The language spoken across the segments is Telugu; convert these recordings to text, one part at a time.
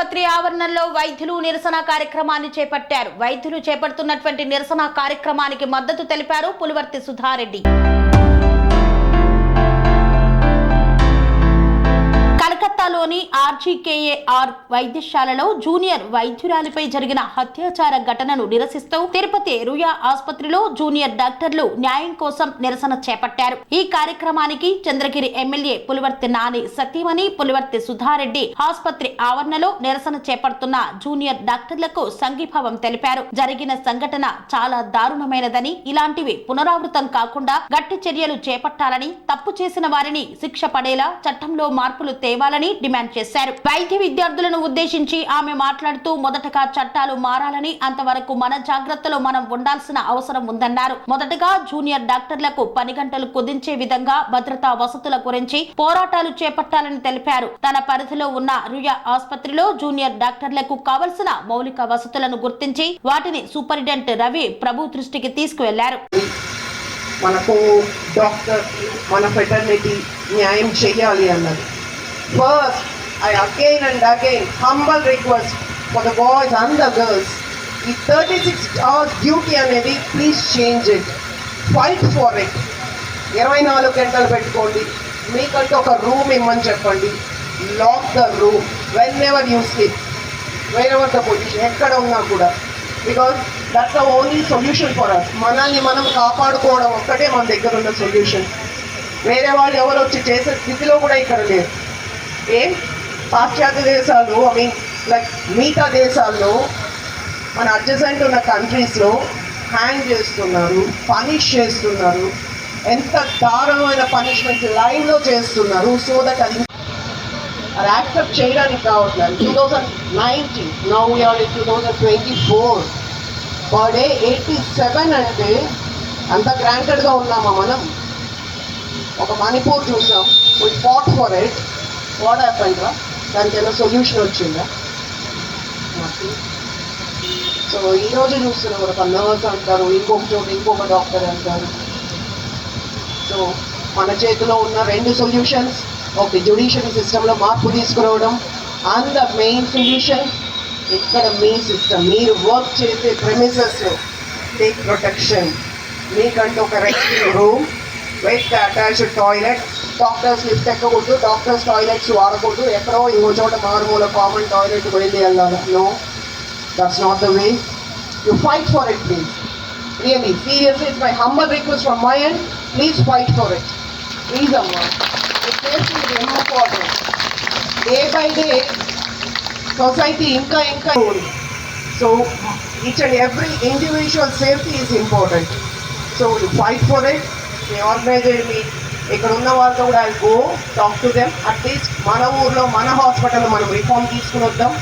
ఆసుపత్రి ఆవరణలో వైద్యులు నిరసన కార్యక్రమాన్ని చేపట్టారు. వైద్యులు చేపడుతున్నటువంటి నిరసన కార్యక్రమానికి మద్దతు తెలిపారు పులివర్తి సుధారెడ్డి. కలకత్తాలోని ఆర్జీకేఏఆర్ వైద్యశాలలో జూనియర్ వైద్యురాలిపై జరిగిన అత్యాచార ఘటనను నిరసిస్తూ తిరుపతి రుయా ఆసుపత్రిలో జూనియర్ డాక్టర్లు న్యాయం కోసం నిరసన చేపట్టారు. ఈ కార్యక్రమానికి చంద్రగిరి ఎమ్మెల్యే పులివర్తి నాని సతీమణి పులివర్తి సుధారెడ్డి ఆసుపత్రి ఆవరణలో నిరసన చేపడుతున్న జూనియర్ డాక్టర్లకు సంఘీభావం తెలిపారు. జరిగిన సంఘటన చాలా దారుణమైనదని ఇలాంటివి పునరావృతం కాకుండా గట్టి చర్యలు చేపట్టాలని తప్పు చేసిన వారిని శిక్ష పడేలా చట్టంలో మార్పులు తేవాలని డిమాండ్ చేశారు. వైద్య విద్యార్థులను ఉద్దేశించి ఆమె మాట్లాడుతూ మొదటగా చట్టాలు మారాలని అంతవరకు మన జాగ్రత్తలో మనం ఉండాల్సిన అవసరం ఉందన్నారు. మొదటగా జూనియర్ డాక్టర్లకు పని గంటలు కుదించే విధంగా భద్రతా వసతుల గురించి పోరాటాలు చేపట్టాలని తెలిపారు. తన పరిధిలో ఉన్న రుయా ఆసుపత్రిలో జూనియర్ డాక్టర్లకు కావలసిన మౌలిక వసతులను గుర్తించి వాటిని సూపరింటెండెంట్ రవి ప్రభు దృష్టికి తీసుకువెళ్ళారు. మనకు డాక్టర్ మన ఫెటర్నిటీ న్యాయం చేయాలి అన్నది first I again and again humble request for the boys and the girls ఈ థర్టీ సిక్స్ అవర్స్ డ్యూటీ అనేది please change it fight for it ఇరవై నాలుగు గంటలు పెట్టుకోండి. మీకంటే ఒక రూమ్ ఇమ్మని చెప్పండి. Lock the room whenever you sleep wherever the position ఎక్కడ ఉన్నా కూడా. Because that's the only solution for us మనల్ని మనం కాపాడుకోవడం ఒక్కటే మన దగ్గర ఉన్న సొల్యూషన్ వేరే వాళ్ళు ఎవరు వచ్చి చేసే స్థితిలో కూడా ఇక్కడ లేరు. అంటే పాశ్చాత్య దేశాలు ఐ మీన్ లైక్ మిగతా దేశాల్లో మన అడ్జసెంట్ ఉన్న కంట్రీస్లో హ్యాంగ్ చేస్తున్నారు పనిష్ చేస్తున్నారు ఎంత దారుణమైన పనిష్మెంట్ లైవ్లో చేస్తున్నారు సో దట్ అది అది యాక్సెప్ట్ చేయడానికి కావట్లేదు. Two thousand nineteen now we are two thousand twenty four per day eighty seven అంటే అంత గ్రాంటెడ్గా ఉన్నామా మనం? ఒక మణిపూర్ చూసాం we fought for it what happened రా దానికి ఏమైనా సొల్యూషన్ వచ్చిందా సో ఈరోజు చూస్తున్నాం ఒక నర్స్ అంటారు ఇంకొక చోటు ఇంకొక డాక్టర్ అంటారు. సో మన చేతిలో ఉన్న రెండు సొల్యూషన్స్ ఒక జ్యుడిషియరీ సిస్టంలో మార్పు తీసుకురావడం అండ్ ద మెయిన్ సొల్యూషన్ ఇక్కడ మీ సిస్టమ్ మీరు వర్క్ చేసే ప్రెమిసెస్లో టేక్ ప్రొటెక్షన్ మీకంటూ ఒక rest room with attached toilet doctors lift ఎక్కకూడదు doctors toilets వాడకూడదు ఎక్కడో ఇంకో చోట మారుమూల కామన్ టాయిలెట్ వెళ్ళి వెళ్ళాలి no that's not the way you fight for it please really seriously it's my humble request from my end please fight for it please అమ్మా safety is important day by day society ఇంకా ఇంకా so each and every individual safety is important so you fight for it me organiser మీ ఇక్కడ ఉన్న వాళ్ళతో కూడా I go talk to them at least మన ఊర్లో మన హాస్పిటల్ మనం రిఫార్మ్ తీసుకుని వద్దాం.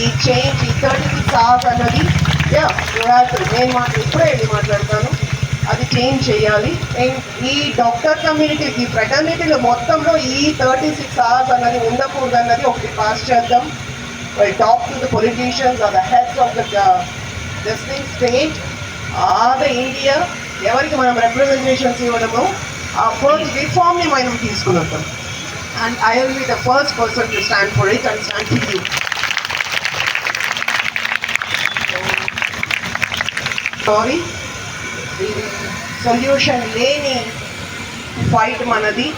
ఈ చేంజ్ ఈ థర్టీ సిక్స్ అవర్స్ అన్నది యా నేను మాట ఇప్పుడే వెళ్ళి మాట్లాడతాను. అది చేంజ్ చేయాలి. అండ్ ఈ డాక్టర్ కమ్యూనిటీకి ఫ్రెటర్నిటీలో మొత్తంలో ఈ థర్టీ సిక్స్ అవర్స్ అన్నది ఉండకూడదు అన్నది ఒకటి పాస్ చేద్దాం. Talk to the politicians or the heads of the this thing state or the India ఎవరికి మనం రిప్రజెంటేషన్స్ ఇవ్వడము? ఫస్ట్ రిఫార్మ్ని మనం తీసుకుని వద్దాం and I will be the first person to stand for it and stand for you sorry ఇది సొల్యూషన్ లేని ఫైట్ మనది.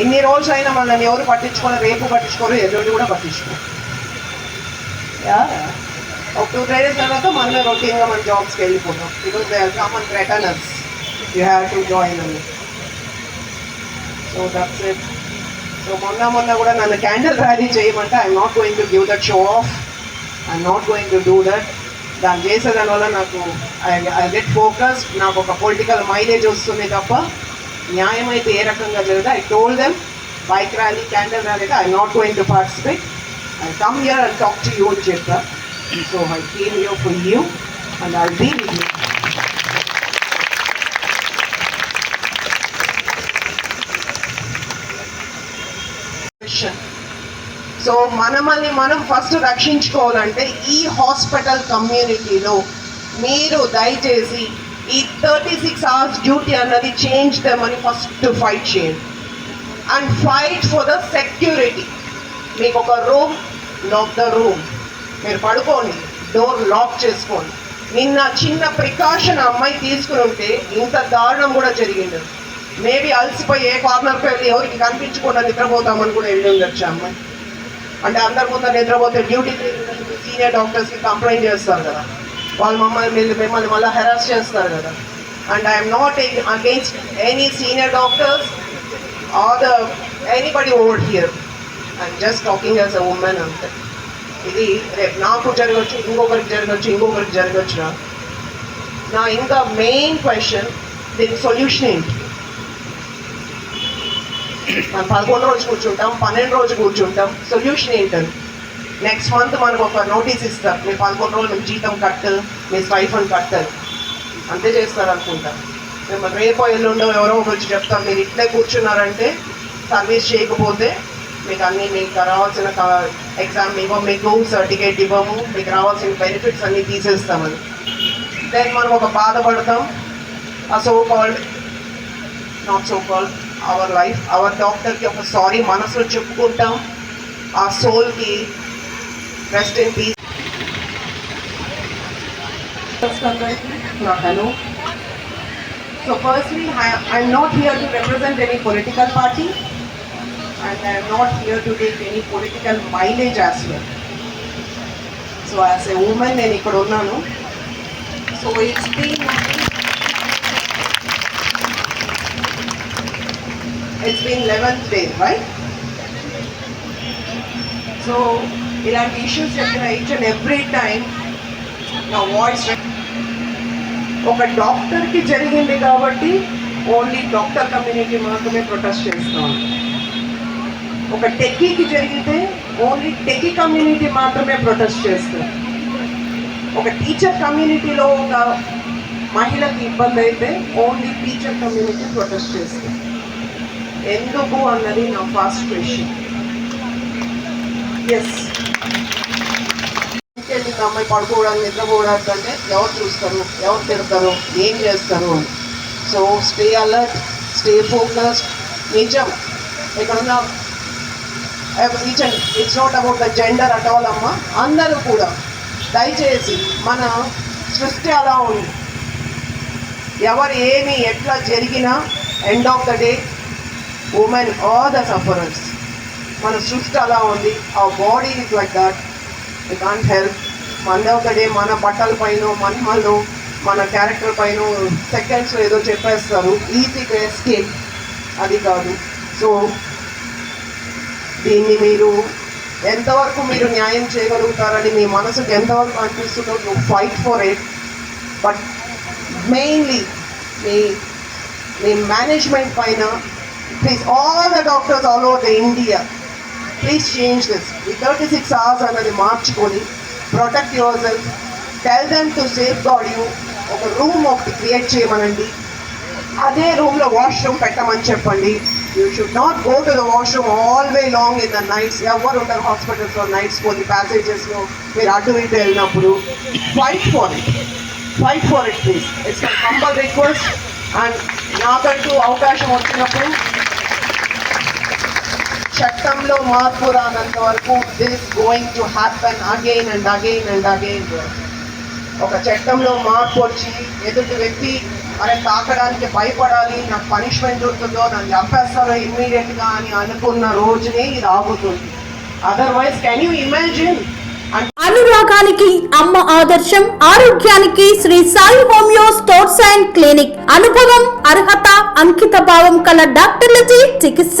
ఎన్ని రోజులు అయినా మనల్ని ఎవరు పట్టించుకోరు రేపు పట్టించుకోరు ఎల్లుండి కూడా పట్టించుకోరు. యా? ఒక టూ త్రీ డేస్ తర్వాత మనమే రొటీన్గా మన జాబ్స్కి వెళ్ళిపోతాం. Because they common returners you have to join అని సో దట్స్ ఇట్ సో మొన్న మొన్న కూడా నన్ను క్యాండిల్ ర్యాలీ చేయమంటే I'm not going to give that show off I'm not going to do that దాన్ని చేసేదాని వల్ల నాకు ఐ గెట్ ఫోకస్ నాకు ఒక పొలిటికల్ మైలేజ్ వస్తుంది తప్ప న్యాయం అయితే ఏ రకంగా జరుగుతుంది I told them bike rally candle rally I not going to participate I come here and talk to you అని చెప్పా so I came you for you and I be with you so మనమల్ని మనం ఫస్ట్ రక్షించుకోవాలంటే ఈ హాస్పిటల్ కమ్యూనిటీలో మీరు దయచేసి ఈ థర్టీ సిక్స్ అవర్స్ డ్యూటీ అన్నది చేంజ్ దమని ఫస్ట్ ఫైట్ చేయండి. And fight for the security. మీకు ఒక రూమ్ లాక్ ద రూమ్ మీరు పడుకోండి డోర్ లాక్ చేసుకోండి. నిన్న చిన్న ప్రికాషన్ అమ్మాయి తీసుకుని ఉంటే ఇంత దారుణం కూడా జరిగింది. మేబీ అలసిపోయి ఏ కార్నర్కి వెళ్ళి ఎవరికి కనిపించకుండా నిద్రపోతామని కూడా వెళ్ళి ఉండొచ్చు అమ్మాయి. అంటే అందరి ముందు నిద్రపోతే డ్యూటీ సీనియర్ డాక్టర్స్కి కంప్లైంట్ చేస్తారు కదా. వాళ్ళు మమ్మల్ని మిమ్మల్ని మళ్ళీ హెరాస్ చేస్తారు కదా. And I'm not against any senior doctors or the anybody old here I'm just talking as a woman అంతే. ఇది రేపు నాకు జరగచ్చు ఇంకొకరికి జరగచ్చు ఇంకొకరికి జరగచ్చు నా నా ఇంకా మెయిన్ క్వశ్చన్ దీనికి సొల్యూషన్ ఏంటి? మనం పదకొండు రోజు కూర్చుంటాం పన్నెండు రోజు కూర్చుంటాం. సొల్యూషన్ ఏంటని నెక్స్ట్ మంత్ మనకు ఒక నోటీస్ ఇస్తారు మీ పదకొండు రోజులు మీకు జీతం కట్టు మీ స్టైఫండ్ కట్టారు అంతే చేస్తారు అనుకుంటా మిమ్మల్ని రేపో ఎల్లుండో ఎవరో ఒకరు వచ్చి మీరు ఇట్లే కూర్చున్నారంటే సర్వీస్ చేయకపోతే మీకు అన్నీ మీకు రావాల్సిన ఎగ్జామ్ ఇవ్వం మీకు సర్టిఫికేట్ ఇవ్వము మీకు రావాల్సిన బెనిఫిట్స్ అన్నీ తీసేస్తామని. దెన్ మనం ఒక బాధపడతాం. ఆ so called not so called our life our డాక్టర్కి ఒక సారీ మనసులో చెప్పుకుంటాం ఆ సోల్కి rest in peace hello so firstly I'm not here to represent any political party and I am not here to take any political mileage as well. So as a woman నేను ఇక్కడ ఉన్నాను so it's been it's been eleventh day right so ఇలాంటి ఇష్యూస్ చెప్పిన ఈచ్ అండ్ ఎవ్రీ టైం నా వాయిస్ ఒక డాక్టర్కి జరిగింది కాబట్టి ఓన్లీ డాక్టర్ కమ్యూనిటీ మాత్రమే ప్రొటెస్ట్ చేస్తాం ఒక టెక్కీకి జరిగితే ఓన్లీ టెక్కీ కమ్యూనిటీ మాత్రమే ప్రొటెస్ట్ చేస్తారు ఒక టీచర్ కమ్యూనిటీలో ఒక మహిళకి ఇబ్బంది అయితే ఓన్లీ టీచర్ కమ్యూనిటీ ప్రొటెస్ట్ చేస్తారు ఎందుకు అన్నది నా ఫస్ట్ క్వశ్చన్ ఎస్ ఇంకేంటి అమ్మాయి పడుకోవడానికి నిద్రపోవడానికి అంటే ఎవరు చూస్తారు? ఎవరు తిడతారు? ఏం చేస్తారు అని. So stay alert stay focused నిజం. ఇక్కడ ఉన్న each and it's not about the gender at all అమ్మ. అందరూ కూడా దయచేసి మన సృష్టి అలా ఉంది. ఎవరు ఏమి ఎట్లా జరిగినా end of the day women are the sufferers మన సృష్టి అలా ఉంది. ఆ body is like that we can't help మన ఆఫ్ డే మన బట్టల పైన మనలో మన క్యారెక్టర్ పైన సెకండ్స్లో ఏదో చెప్పేస్తారు. ఈజీగా ఎస్కేప్ అది కాదు. సో దీన్ని మీరు ఎంతవరకు మీరు న్యాయం చేయగలుగుతారని మీ మనసుకు ఎంతవరకు అనిపిస్తుందో నువ్వు fight for it but mainly మీ మీ మేనేజ్మెంట్ పైన please all the doctors all over the India please change this ఈ థర్టీ సిక్స్ అవర్స్ అన్నది మార్చుకొని protect yourself tell them to safe god you ఒక రూమ్ ఒకటి క్రియేట్ చేయమనండి అదే రూమ్లో వాష్రూమ్ పెట్టమని చెప్పండి you should not go to the washroom all way long in the nights ఎవరు ఉంటారు హాస్పిటల్స్లో నైట్స్ కొన్ని ప్యాసేజెస్లో మీరు అటు ఇటు వెళ్ళినప్పుడు fight for it fight for it please it's compel request and నాకంటూ అవకాశం వచ్చినప్పుడు చట్టంలో మార్పు రానంత వరకు this going to happen again and again and again ఒక చట్టంలో మార్పు వచ్చి ఎదుటి వ్యక్తి అరే తాకడానికి భయపడాలి నాకు పనిష్మెంట్ ఉంటుందో నన్ను చంపేస్తారో ఇమ్మీడియట్గా అని అనుకున్న రోజునే ఇది ఆగుతుంది. అదర్వైజ్ కెన్ యూ ఇమాజిన్ అనురాగానికి అమ్మ ఆదర్శం ఆరోగ్యానికి Shri Sai homeo stores and clinic. అనుభవం అర్హత అంకిత భావం కల డాక్టర్లచే చికిత్స.